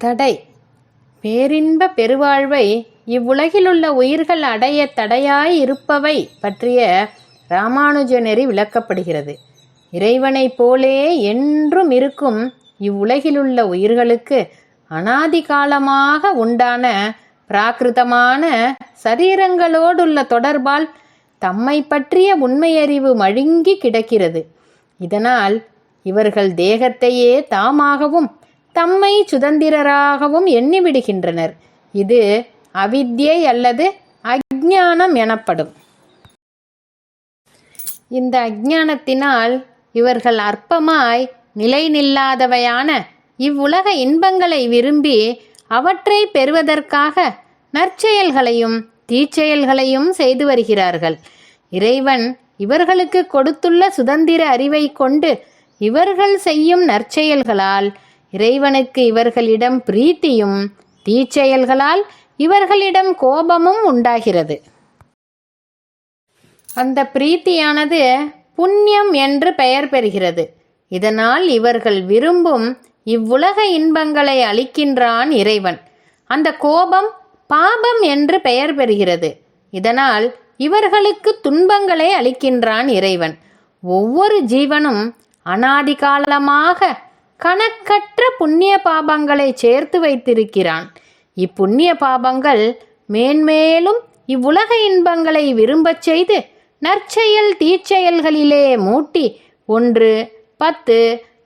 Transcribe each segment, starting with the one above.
தடை. பேரின்ப பெருவாழ்வை இவ்வுலகிலுள்ள உயிர்கள் அடைய தடையாய் இருப்பவை பற்றிய ராமானுஜ நெறி விளக்கப்படுகிறது. இறைவனைப் போலே என்றும் இருக்கும் இவ்வுலகிலுள்ள உயிர்களுக்கு அனாதி காலமாக உண்டான பிராகிருதமான சரீரங்களோடுள்ள தொடர்பால் தம்மை பற்றிய உண்மையறிவு மழுங்கி கிடக்கிறது. இதனால் இவர்கள் தேகத்தையே தாமாகவும் தம்மை சுதந்திரராகவும் எண்ணிவிடுகின்றனர். இது அவித்யை அல்லது அஜ்ஞானம் எனப்படும். இந்த அஜ்ஞானத்தினால் இவர்கள் அற்பமாய் நிலை நில்லாதவையான இவ்வுலக இன்பங்களை விரும்பி அவற்றை பெறுவதற்காக நற்செயல்களையும் தீச்செயல்களையும் செய்து வருகிறார்கள். இறைவன் இவர்களுக்கு கொடுத்துள்ள சுதந்திர அறிவை கொண்டு இவர்கள் செய்யும் நற்செயல்களால் இறைவனுக்கு இவர்களிடம் பிரீத்தியும் தீச்செயல்களால் இவர்களிடம் கோபமும் உண்டாகிறது. அந்த பிரீத்தியானது புண்ணியம் என்று பெயர் பெறுகிறது. இதனால் இவர்கள் விரும்பும் இவ்வுலக இன்பங்களை அளிக்கின்றான் இறைவன். அந்த கோபம் பாபம் என்று பெயர் பெறுகிறது. இதனால் இவர்களுக்கு துன்பங்களை அளிக்கின்றான் இறைவன். ஒவ்வொரு ஜீவனும் அனாதிகாலமாக கணக்கற்ற புண்ணிய பாபங்களை சேர்த்து வைத்திருக்கிறான். இப்புண்ணிய பாபங்கள் மேன்மேலும் இவ்வுலக இன்பங்களை விரும்பச் செய்து நற்செயல் தீச்செயல்களிலே மூட்டி ஒன்று பத்து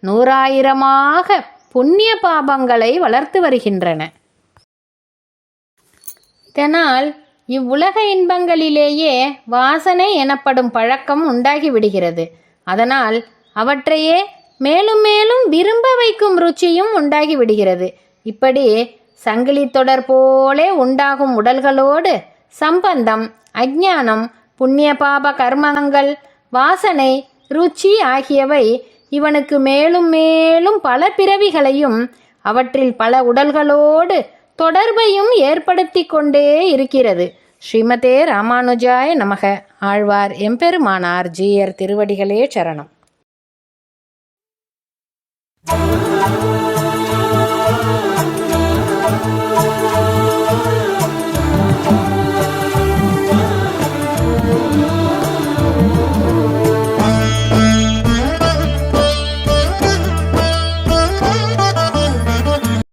நூறாயிரமாக புண்ணிய பாபங்களை வளர்த்து வருகின்றன. இதனால் இவ்வுலக இன்பங்களிலேயே வாசனை எனப்படும் பழக்கம் உண்டாகிவிடுகிறது அதனால் அவற்றையே மேலும் மேலும் விரும்ப வைக்கும் ருச்சியும் உண்டாகி விடுகிறது இப்படி சங்கிலி தொடர் போலே உண்டாகும் உடல்களோடு சம்பந்தம் அஜானம் புண்ணிய பாப கர்மங்கள் வாசனை ருச்சி ஆகியவை இவனுக்கு மேலும் மேலும் பல பிறவிகளையும் அவற்றில் பல உடல்களோடு தொடர்பையும் ஏற்படுத்தி கொண்டே இருக்கிறது. ஸ்ரீமதே ராமானுஜாய நமக. ஆழ்வார் எம்பெருமானார் ஜீயர் திருவடிகளே சரணம். power.